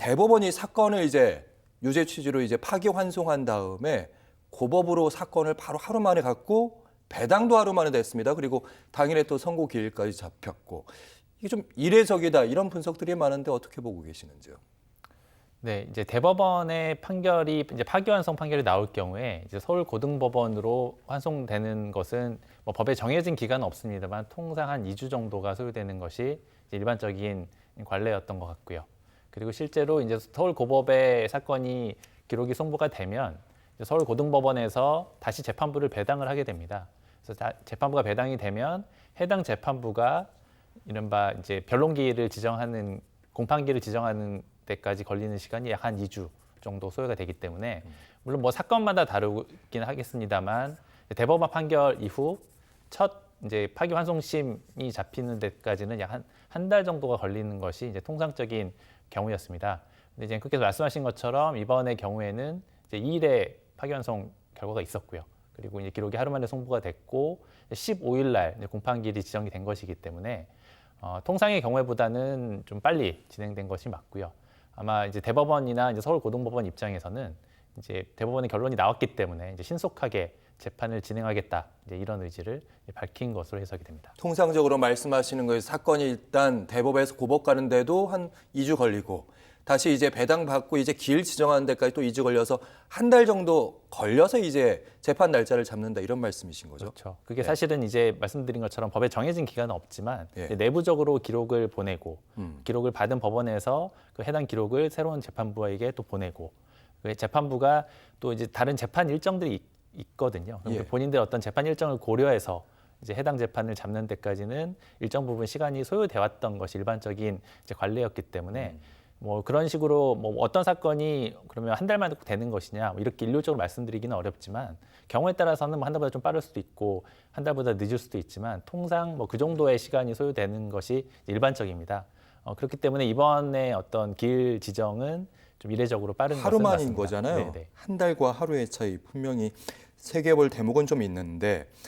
대법원이 사건을 이제 유죄 취지로 이제 파기 환송한 다음에 고법으로 사건을 바로 하루 만에 갖고 배당도 하루 만에 됐습니다. 그리고 당일에 또 선고 기일까지 잡혔고 이게 좀 이례적이다 이런 분석들이 많은데 어떻게 보고 계시는지요? 네, 이제 대법원의 판결이 이제 파기환송 판결이 나올 경우에 이제 서울 고등법원으로 환송되는 것은 뭐 법에 정해진 기간은 없습니다만 통상 한 2주 정도가 소요되는 것이 일반적인 관례였던 것 같고요. 그리고 실제로 이제 서울 고법의 사건이 기록이 송부가 되면 이제 서울 고등법원에서 다시 재판부를 배당을 하게 됩니다. 그래서 다- 재판부가 배당이 되면 해당 재판부가 이른바 이제 변론기일을 지정하는 공판기를 지정하는 때까지 걸리는 시간이 약 한 2주 정도 소요가 되기 때문에 물론 뭐 사건마다 다르긴 하겠습니다만 대법원 판결 이후 첫 이제 파기 환송심이 잡히는 데까지는 약 한 한 달 정도가 걸리는 것이 이제 통상적인 경우였습니다. 근데 이제 그렇게 말씀하신 것처럼 이번의 경우에는 이제 2일에 파기 환송 결과가 있었고요. 그리고 이제 기록이 하루 만에 송부가 됐고 15일 날 공판기일이 지정이 된 것이기 때문에 어, 통상의 경우에보다는 좀 빨리 진행된 것이 맞고요. 아마 이제 대법원이나 이제 서울 고등법원 입장에서는 이제 대법원의 결론이 나왔기 때문에 이제 신속하게 재판을 진행하겠다 이런 의지를 밝힌 것으로 해석이 됩니다. 통상적으로 말씀하시는 거예요. 사건이 일단 대법에서 고법 가는데도 한 2주 걸리고 다시 이제 배당 받고 이제 길 지정하는 데까지 또 2주 걸려서 한 달 정도 걸려서 이제 재판 날짜를 잡는다 이런 말씀이신 거죠. 그렇죠. 그게 사실은 이제 말씀드린 것처럼 법에 정해진 기간은 없지만 예. 이제 내부적으로 기록을 보내고 음. 기록을 받은 법원에서 그 해당 기록을 새로운 재판부에게 또 보내고 그 재판부가 또 이제 다른 재판 일정들이 있, 있거든요. 그럼 예. 그 본인들 어떤 재판 일정을 고려해서 이제 해당 재판을 잡는 데까지는 일정 부분 시간이 소요돼 왔던 것이 일반적인 이제 관례였기 때문에 음. 뭐 그런 식으로 뭐 어떤 사건이 그러면 한 달만 되는 것이냐 뭐 이렇게 일률적으로 말씀드리기는 어렵지만 경우에 따라서는 뭐 한 달보다 좀 빠를 수도 있고 한 달보다 늦을 수도 있지만 통상 뭐 그 정도의 시간이 소요되는 것이 일반적입니다. 어, 그렇기 때문에 이번에 어떤 길 지정은 좀 이례적으로 빠른 하루만인 맞습니다. 거잖아요. 네네. 한 달과 하루의 차이 분명히 세계볼 대목은 좀 있는데